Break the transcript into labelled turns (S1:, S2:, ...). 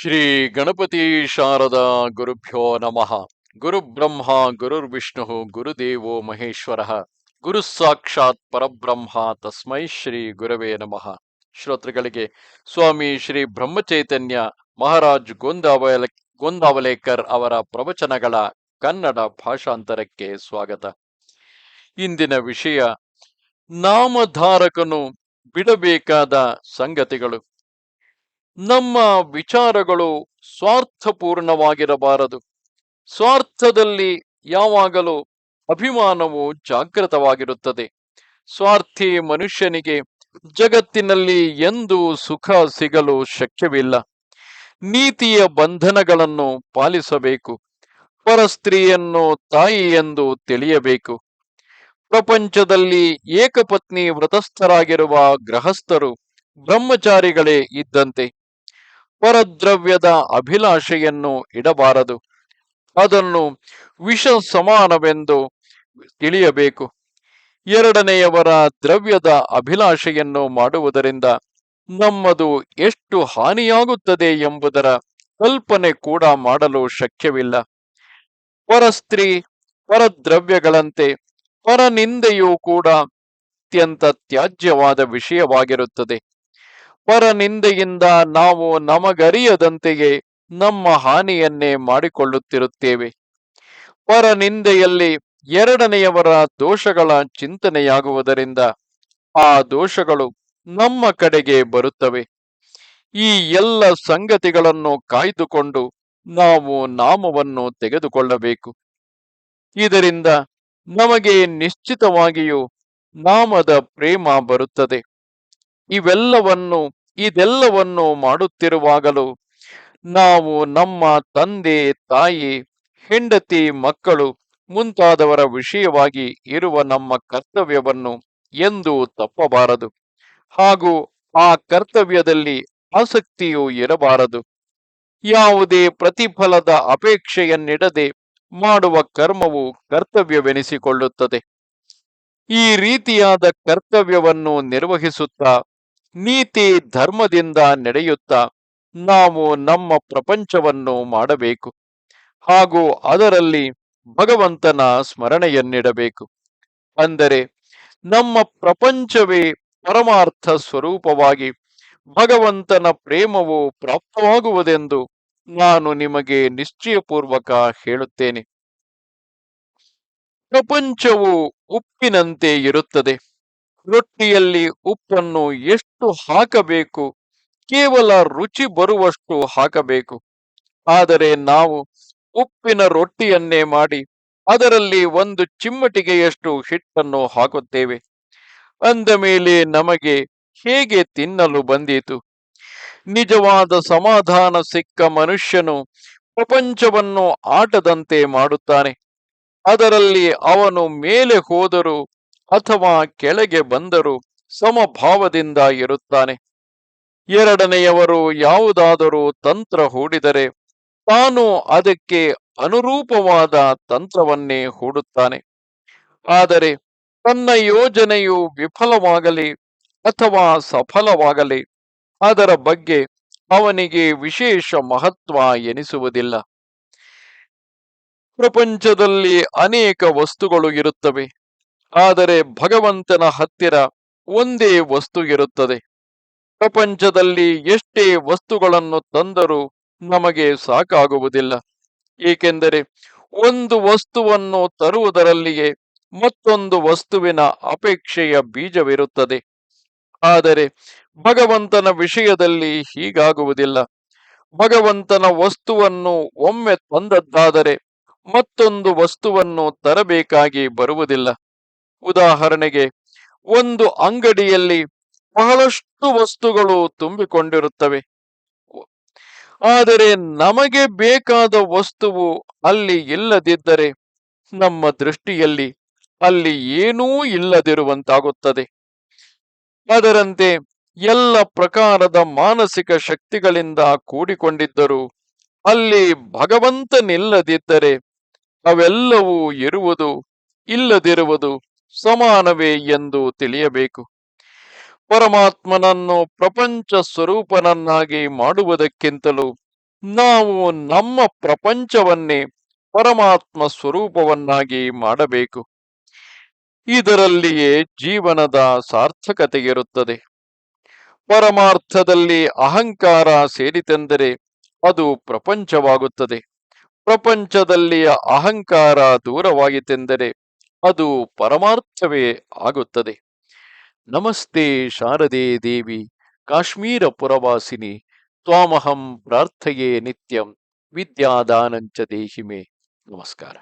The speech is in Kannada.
S1: ಶ್ರೀ ಗಣಪತಿ ಶಾರದಾ ಗುರುಭ್ಯೋ ನಮಃ. ಗುರುಬ್ರಹ್ಮ ಗುರುರ್ವಿಷ್ಣು ಗುರುದೇವೋ ಮಹೇಶ್ವರ. ಗುರು ಸಾಕ್ಷಾತ್ ಪರಬ್ರಹ್ಮ ತಸ್ಮೈ ಶ್ರೀ ಗುರವೇ ನಮಃ. ಶ್ರೋತೃಗಳಿಗೆ ಸ್ವಾಮಿ ಶ್ರೀ ಬ್ರಹ್ಮಚೈತನ್ಯ ಮಹಾರಾಜ್ ಗೋಂದಾವಲ, ಗೋಂದಾವಲೇಕರ್ ಅವರ ಪ್ರವಚನಗಳ ಕನ್ನಡ ಭಾಷಾಂತರಕ್ಕೆ ಸ್ವಾಗತ. ಇಂದಿನ ವಿಷಯ, ನಾಮಧಾರಕನು ಬಿಡಬೇಕಾದ ಸಂಗತಿಗಳು. ನಮ್ಮ ವಿಚಾರಗಳು ಸ್ವಾರ್ಥಪೂರ್ಣವಾಗಿರಬಾರದು. ಸ್ವಾರ್ಥದಲ್ಲಿ ಯಾವಾಗಲೂ ಅಭಿಮಾನವು ಜಾಗೃತವಾಗಿರುತ್ತದೆ. ಸ್ವಾರ್ಥಿ ಮನುಷ್ಯನಿಗೆ ಜಗತ್ತಿನಲ್ಲಿ ಎಂದು ಸುಖ ಸಿಗಲು ಶಕ್ಯವಿಲ್ಲ. ನೀತಿಯ ಬಂಧನಗಳನ್ನು ಪಾಲಿಸಬೇಕು. ಪರಸ್ತ್ರೀಯನ್ನು ತಾಯಿ ಎಂದು ತಿಳಿಯಬೇಕು. ಪ್ರಪಂಚದಲ್ಲಿ ಏಕಪತ್ನಿ ವ್ರತಸ್ಥರಾಗಿರುವ ಗೃಹಸ್ಥರು ಬ್ರಹ್ಮಚಾರಿಗಳೇ ಇದ್ದಂತೆ. ಪರದ್ರವ್ಯದ ಅಭಿಲಾಷೆಯನ್ನು ಇಡಬಾರದು. ಅದನ್ನು ವಿಷ ಸಮಾನವೆಂದು ತಿಳಿಯಬೇಕು. ಎರಡನೆಯವರ ದ್ರವ್ಯದ ಅಭಿಲಾಷೆಯನ್ನು ಮಾಡುವುದರಿಂದ ನಮ್ಮದು ಎಷ್ಟು ಹಾನಿಯಾಗುತ್ತದೆ ಎಂಬುದರ ಕಲ್ಪನೆ ಕೂಡ ಮಾಡಲು ಶಕ್ಯವಿಲ್ಲ. ಪರಸ್ತ್ರೀ ಪರದ್ರವ್ಯಗಳಂತೆ ಪರನಿಂದೆಯೂ ಕೂಡ ಅತ್ಯಂತ ತ್ಯಾಜ್ಯವಾದ ವಿಷಯವಾಗಿರುತ್ತದೆ. ಪರನಿಂದೆಯಿಂದ ನಾವು ನಮಗರಿಯದಂತೆಯೇ ನಮ್ಮ ಹಾನಿಯನ್ನೇ ಮಾಡಿಕೊಳ್ಳುತ್ತಿರುತ್ತೇವೆ. ಪರನಿಂದೆಯಲ್ಲಿ ಎರಡನೆಯವರ ದೋಷಗಳ ಚಿಂತನೆಯಾಗುವುದರಿಂದ ಆ ದೋಷಗಳು ನಮ್ಮ ಕಡೆಗೆ ಬರುತ್ತವೆ. ಈ ಎಲ್ಲ ಸಂಗತಿಗಳನ್ನು ಕಾಯ್ದುಕೊಂಡು ನಾವು ನಾಮವನ್ನು ತೆಗೆದುಕೊಳ್ಳಬೇಕು. ಇದರಿಂದ ನಮಗೆ ನಿಶ್ಚಿತವಾಗಿಯೂ ನಾಮದ ಪ್ರೇಮ ಬರುತ್ತದೆ. ಇವೆಲ್ಲವನ್ನು, ಇದೆಲ್ಲವನ್ನು ಮಾಡುತ್ತಿರುವಾಗಲೂ ನಾವು ನಮ್ಮ ತಂದೆ, ತಾಯಿ, ಹೆಂಡತಿ, ಮಕ್ಕಳು ಮುಂತಾದವರ ವಿಷಯವಾಗಿ ಇರುವ ನಮ್ಮ ಕರ್ತವ್ಯವನ್ನು ಎಂದು ತಪ್ಪಬಾರದು. ಹಾಗೂ ಆ ಕರ್ತವ್ಯದಲ್ಲಿ ಆಸಕ್ತಿಯೂ ಇರಬಾರದು. ಯಾವುದೇ ಪ್ರತಿಫಲದ ಅಪೇಕ್ಷೆಯನ್ನಿಡದೆ ಮಾಡುವ ಕರ್ಮವು ಕರ್ತವ್ಯವೆನಿಸಿಕೊಳ್ಳುತ್ತದೆ. ಈ ರೀತಿಯಾದ ಕರ್ತವ್ಯವನ್ನು ನಿರ್ವಹಿಸುತ್ತಾ ನೀತಿ ಧರ್ಮದಿಂದ ನಡೆಯುತ್ತಾ ನಾವು ನಮ್ಮ ಪ್ರಪಂಚವನ್ನು ಮಾಡಬೇಕು. ಹಾಗೂ ಅದರಲ್ಲಿ ಭಗವಂತನ ಸ್ಮರಣೆಯನ್ನಿಡಬೇಕು. ಅಂದರೆ ನಮ್ಮ ಪ್ರಪಂಚವೇ ಪರಮಾರ್ಥ ಸ್ವರೂಪವಾಗಿ ಭಗವಂತನ ಪ್ರೇಮವು ಪ್ರಾಪ್ತವಾಗುವುದೆಂದು ನಾನು ನಿಮಗೆ ನಿಶ್ಚಯಪೂರ್ವಕ ಹೇಳುತ್ತೇನೆ. ಪ್ರಪಂಚವು ಉಪ್ಪಿನಂತೆ ಇರುತ್ತದೆ. ರೊಟ್ಟಿಯಲ್ಲಿ ಉಪ್ಪನ್ನು ಎಷ್ಟು ಹಾಕಬೇಕು? ಕೇವಲ ರುಚಿ ಬರುವಷ್ಟು ಹಾಕಬೇಕು. ಆದರೆ ನಾವು ಉಪ್ಪಿನ ರೊಟ್ಟಿಯನ್ನೇ ಮಾಡಿ ಅದರಲ್ಲಿ ಒಂದು ಚಿಮ್ಮಟಿಗೆಯಷ್ಟು ಹಿಟ್ಟನ್ನು ಹಾಕುತ್ತೇವೆ. ಅಂದ ಮೇಲೆ ನಮಗೆ ಹೇಗೆ ತಿನ್ನಲು ಬಂದೀತು? ನಿಜವಾದ ಸಮಾಧಾನ ಸಿಕ್ಕ ಮನುಷ್ಯನು ಪ್ರಪಂಚವನ್ನು ಆಟದಂತೆ ಮಾಡುತ್ತಾನೆ. ಅದರಲ್ಲಿ ಅವನು ಮೇಲೆ ಹೋದರೂ ಅಥವಾ ಕೆಳಗೆ ಬಂದರೂ ಸಮಭಾವದಿಂದ ಇರುತ್ತಾನೆ. ಎರಡನೆಯವರು ಯಾವುದಾದರೂ ತಂತ್ರ ಹೂಡಿದರೆ ತಾನು ಅದಕ್ಕೆ ಅನುರೂಪವಾದ ತಂತ್ರವನ್ನೇ ಹೂಡುತ್ತಾನೆ. ಆದರೆ ತನ್ನ ಯೋಜನೆಯು ವಿಫಲವಾಗಲಿ ಅಥವಾ ಸಫಲವಾಗಲಿ, ಅದರ ಬಗ್ಗೆ ಅವನಿಗೆ ವಿಶೇಷ ಮಹತ್ವ ಎನಿಸುವುದಿಲ್ಲ. ಪ್ರಪಂಚದಲ್ಲಿ ಅನೇಕ ವಸ್ತುಗಳು ಇರುತ್ತವೆ. ಆದರೆ ಭಗವಂತನ ಹತ್ತಿರ ಒಂದೇ ವಸ್ತು ಇರುತ್ತದೆ. ಪ್ರಪಂಚದಲ್ಲಿ ಎಷ್ಟೇ ವಸ್ತುಗಳನ್ನು ತಂದರೂ ನಮಗೆ ಸಾಕಾಗುವುದಿಲ್ಲ. ಏಕೆಂದರೆ ಒಂದು ವಸ್ತುವನ್ನು ತರುವುದರಲ್ಲಿಯೇ ಮತ್ತೊಂದು ವಸ್ತುವಿನ ಅಪೇಕ್ಷೆಯ ಬೀಜವಿರುತ್ತದೆ. ಆದರೆ ಭಗವಂತನ ವಿಷಯದಲ್ಲಿ ಹೀಗಾಗುವುದಿಲ್ಲ. ಭಗವಂತನ ವಸ್ತುವನ್ನು ಒಮ್ಮೆ ತಂದದ್ದಾದರೆ ಮತ್ತೊಂದು ವಸ್ತುವನ್ನು ತರಬೇಕಾಗಿ ಬರುವುದಿಲ್ಲ. ಉದಾಹರಣೆಗೆ ಒಂದು ಅಂಗಡಿಯಲ್ಲಿ ಬಹಳಷ್ಟು ವಸ್ತುಗಳು ತುಂಬಿಕೊಂಡಿರುತ್ತವೆ. ಆದರೆ ನಮಗೆ ಬೇಕಾದ ವಸ್ತುವು ಅಲ್ಲಿ ಇಲ್ಲದಿದ್ದರೆ ನಮ್ಮ ದೃಷ್ಟಿಯಲ್ಲಿ ಅಲ್ಲಿ ಏನೂ ಇಲ್ಲದಿರುವಂತಾಗುತ್ತದೆ. ಅದರಂತೆ ಎಲ್ಲ ಪ್ರಕಾರದ ಮಾನಸಿಕ ಶಕ್ತಿಗಳಿಂದ ಕೂಡಿಕೊಂಡಿದ್ದರೂ ಅಲ್ಲಿ ಭಗವಂತನಿಲ್ಲದಿದ್ದರೆ ಅವೆಲ್ಲವೂ ಇರುವುದು, ಇಲ್ಲದಿರುವುದು ಸಮಾನವೇ ಎಂದು ತಿಳಿಯಬೇಕು. ಪರಮಾತ್ಮನನ್ನು ಪ್ರಪಂಚ ಸ್ವರೂಪನನ್ನಾಗಿ ಮಾಡುವುದಕ್ಕಿಂತಲೂ ನಾವು ನಮ್ಮ ಪ್ರಪಂಚವನ್ನೇ ಪರಮಾತ್ಮ ಸ್ವರೂಪವನ್ನಾಗಿ ಮಾಡಬೇಕು. ಇದರಲ್ಲಿಯೇ ಜೀವನದ ಸಾರ್ಥಕತೆ ಇರುತ್ತದೆ ಪರಮಾರ್ಥದಲ್ಲಿ ಅಹಂಕಾರ ಸೇರಿತೆಂದರೆ ಅದು ಪ್ರಪಂಚವಾಗುತ್ತದೆ. ಪ್ರಪಂಚದಲ್ಲಿ ಅಹಂಕಾರ ದೂರವಾಯಿತೆಂದರೆ ಅದು ಪರಮಾರ್ಥವೇ ಆಗುತ್ತದೆ. ನಮಸ್ತೆ ಶಾರದೆ ದೇವಿ ಕಾಶ್ಮೀರ ಪುರವಾಸಿನಿ ತ್ವಾಮಹಂ ಪ್ರಾರ್ಥೆಯೇ ನಿತ್ಯಂ ವಿದ್ಯಾದಾನಂಚ ದೇಹಿಮೆ. ನಮಸ್ಕಾರ.